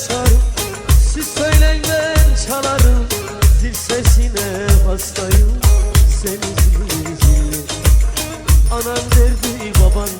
coşarım Siz söyleyin ben çalarım. Zil sesine hastayım Seni zilli zilli Anan verdi baban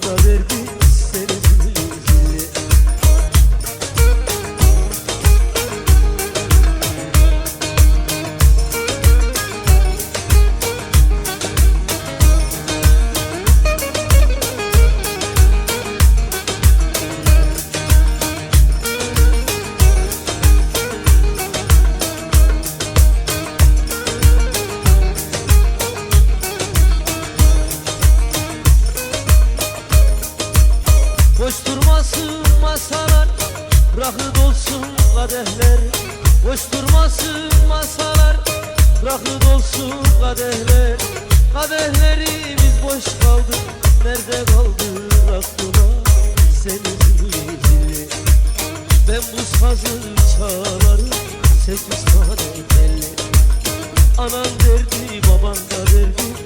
Boş masalar Rakı dolsun kadehler. Boş masalar Rakı dolsun kadehler. Kadehlerimiz boş kaldı Nerede kaldı rakılar Seni zilli zilli Ben bu sazı çalarım Sekiz tane telli Anan verdi baban da verdi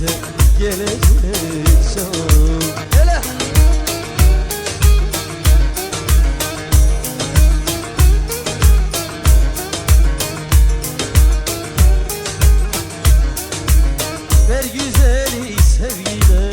bize gelecek canım Hele. Ver güzeli sevgiler